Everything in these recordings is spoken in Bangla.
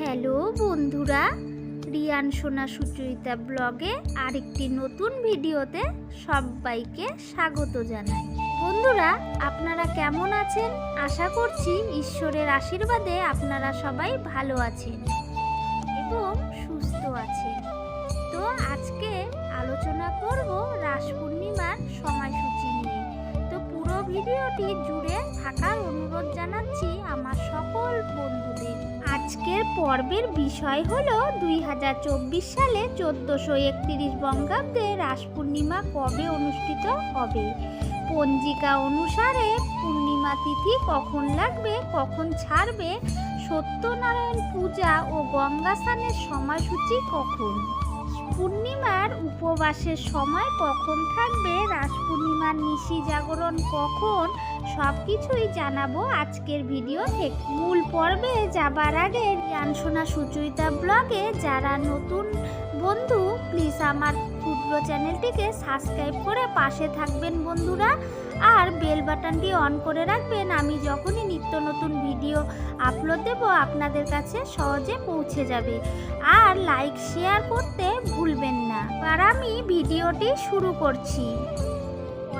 হ্যালো বন্ধুরা, রিয়ান সোনা সুচরিতা ব্লগে আরেকটি নতুন ভিডিওতে সবাইকে স্বাগত জানাই। বন্ধুরা, আপনারা কেমন আছেন? আশা করছি ঈশ্বরের আশীর্বাদে আপনারা সবাই ভালো আছেন এবং সুস্থ আছেন। তো আজকে আলোচনা করব রাস পূর্ণিমার সময়সূচি নিয়ে। তো পুরো ভিডিওটি জুড়ে থাকার অনুরোধ জানাচ্ছি আমার সকল বন্ধুদের। পর্বের বিষয় হলো দুই সালে চোদ্দোশো একত্রিশ বঙ্গাব্দে রাস পূর্ণিমা কবে অনুষ্ঠিত হবে? পঞ্জিকা অনুসারে পূর্ণিমা তিথি কখন লাগবে, কখন ছাড়বে, সত্যনারায়ণ পূজা ও গঙ্গা স্নানের সময়সূচি কখন? পূর্ণিমার উপবাসের সময় কখন থাকবে? রাস পূর্ণিমার নিশি জাগরণ কখন? সব কিছুই জানাব আজকের ভিডিও থেকে। মূল পর্বে যাবার আগে জ্ঞান শোনা সুচরিতা ব্লগে যারা নতুন বন্ধু প্লিজ আমার ক্ষুদ্র চ্যানেলটিকে সাবস্ক্রাইব করে পাশে থাকবেন বন্ধুরা। আর বেল বাটনটি অন করে রাখবেন। আমি যখনই নিত্য নতুন ভিডিও আপলোড দেব, আপনাদের কাছে সহজে পৌঁছে যাবে। আর লাইক, শেয়ার করতে ভুলবেন না। আর আমি ভিডিওটি শুরু করছি।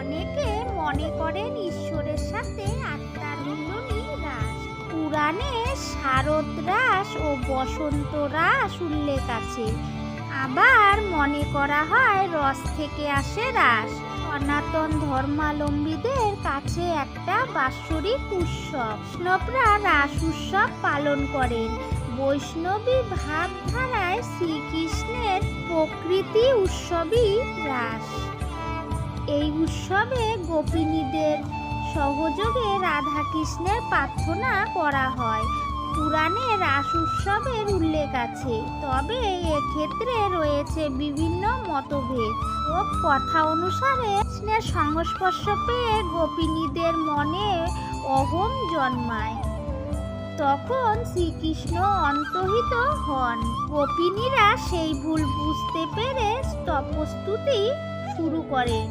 অনেকে মনে করেন ঈশ্বরের সাথে আত্মার পুরাণে শারদ রাস ও বসন্ত রাস উল্লেখ আছে। আবার মনে করা হয় রস থেকে আসে রাস। সনাতন ধর্মালম্বীদের কাছে একটা বাৎসরিক উৎসব। বৈষ্ণবরা রাস উৎসব পালন করেন। বৈষ্ণবী ভাবধারায় শ্রীকৃষ্ণের প্রকৃতি উৎসবই রাস। এই উৎসবে গোপিনীদের সহযোগে রাধাকৃষ্ণের প্রার্থনা করা হয়। পুরাণে রাস উৎসবের উল্লেখ আছে। তবে এক্ষেত্রে রয়েছে বিভিন্ন মতভেদ ও কথা অনুসারে কৃষ্ণের সংস্পর্শ পেয়ে গোপিনীদের মনে অহম জন্মায়। তখন শ্রীকৃষ্ণ অন্তহিত হন। গোপিনীরা সেই ভুল বুঝতে পেরে তপস্তুতি শুরু করেন।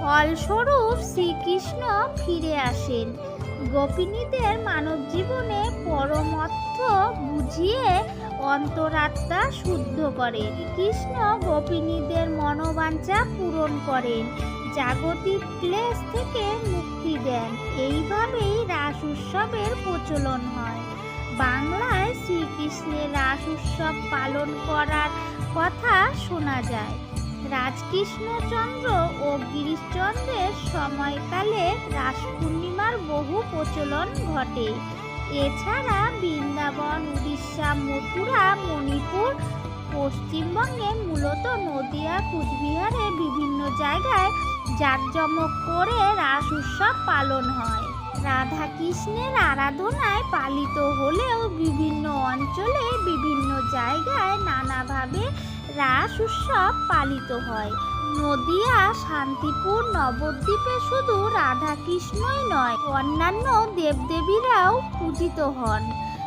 ফলস্বরূপ শ্রীকৃষ্ণ ফিরে আসেন। গোপিনীদের মানব জীবনে পরমর্থ বুঝিয়ে অন্তরাত্মা শুদ্ধ করেন। কৃষ্ণ গোপিনীদের মনোবাঞ্ছা পূরণ করেন। জাগতিক ক্লেশ থেকে মুক্তি দেন। এইভাবেই রাস উৎসবের প্রচলন হয়। বাংলায় শ্রীকৃষ্ণের রাস উৎসব পালন করার কথা শোনা যায়। রাজকৃষ্ণচন্দ্র ও গিরিশচন্দ্রের সময়কালে রাস পূর্ণিমার বহু প্রচলন ঘটে। এছাড়া উড়িষ্যা মথুরা মণিপুর। পশ্চিমবঙ্গে মূলত নদিয়া, কুচবিহারে বিভিন্ন জায়গায় জাঁকজমক করে রাস উৎসব পালন হয়। রাধা কৃষ্ণের আরাধনায় পালিত হলেও বিভিন্ন অঞ্চলে বিভিন্ন জায়গায় নানাভাবে রাস উৎসব পালিত হয়। নদিয়া, শান্তিপুর, নবদ্বীপে শুধু রাধা কৃষ্ণই নয়, অন্যান্য দেবদেবীরাও পূজিত হন।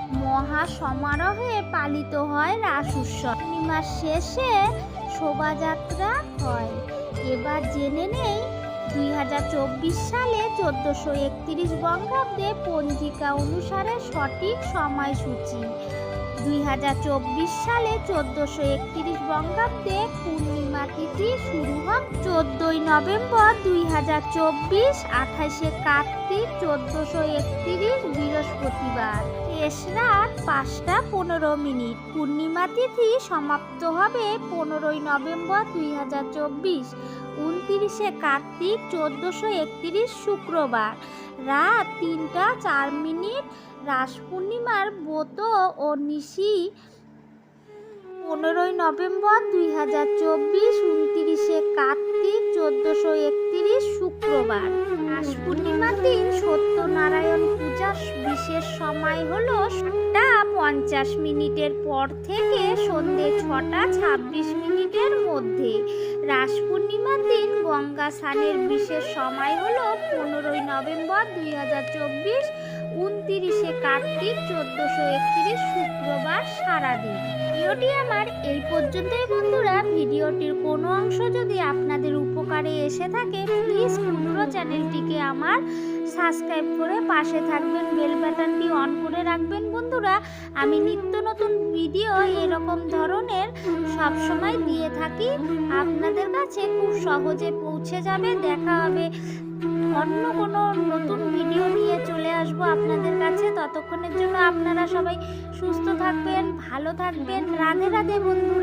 মহা সমারোহে পালিত হয় রাস উৎসব পূর্ণিমার শেষে শোভাযাত্রা হয়। এবার জেনে নেই দুই হাজার চব্বিশ সালে চোদ্দোশো একত্রিশ বঙ্গাব্দে পঞ্জিকা অনুসারে সঠিক সময়সূচি। দুই হাজার চব্বিশ সালে চোদ্দোশো একত্রিশ বঙ্গাব্দে পূর্ণিমা তিথি শুরু হয় চোদ্দোই নভেম্বর দুই হাজার চব্বিশ, আঠাশে কার্তিক, চোদ্দোশো একত্রিশ, বৃহস্পতিবার। শেষ রাত পাঁচটা পনেরো মিনিট। পূর্ণিমা তিথি সমাপ্ত হবে পনেরোই নভেম্বর দুই হাজার চব্বিশ, উনতিরিশে কার্তিক, চোদ্দোশো একত্রিশ শুক্রবার। রাত তিনটা চার মিনিট, রাস পূর্ণিমার ব্রত ও নিশি পনেরোই নভেম্বর দুই হাজার চব্বিশ উনতিরিশে কার্তিক চোদ্দোশো একত্রিশ শুক্রবার। রাস পূর্ণিমার দিন সত্যনারায়ণ পূজার বিশেষ সময় হলো সাতটা পঞ্চাশ মিনিটের পর থেকে সন্ধে ছটা ছাব্বিশ মিনিটের মধ্যে। রাস পূর্ণিমার দিন গঙ্গা স্নানের বিশেষ সময় হলো পনেরোই নভেম্বর দুই হাজার চব্বিশ, উনতিরিশে কার্তিক চোদ্দোশো একত্রিশ শুক্রবার সারাদিন। ভিডিওটি আমার এই পর্যন্তই বন্ধুরা ভিডিওটির কোনো অংশ যদি আপনাদের উপকারে এসে থাকে প্লিজ পুরো চ্যানেলটিকে আমার সাবস্ক্রাইব করে পাশে থাকবেন বেল বাটনটি অন করে রাখবেন। বন্ধুরা, আমি নিত্য নতুন ভিডিও এরকম ধরনের সব সময় দিয়ে থাকি। আপনাদের কাছে খুব সহজে পৌঁছে যাবে, দেখা হবে। অন্য কোনো নতুন ভিডিও নিয়ে চলে আসব আপনাদের কাছে। ততক্ষণের জন্য আপনারা সবাই সুস্থ থাকবেন, ভালো থাকবেন। রাধে রাধে বন্ধুরা।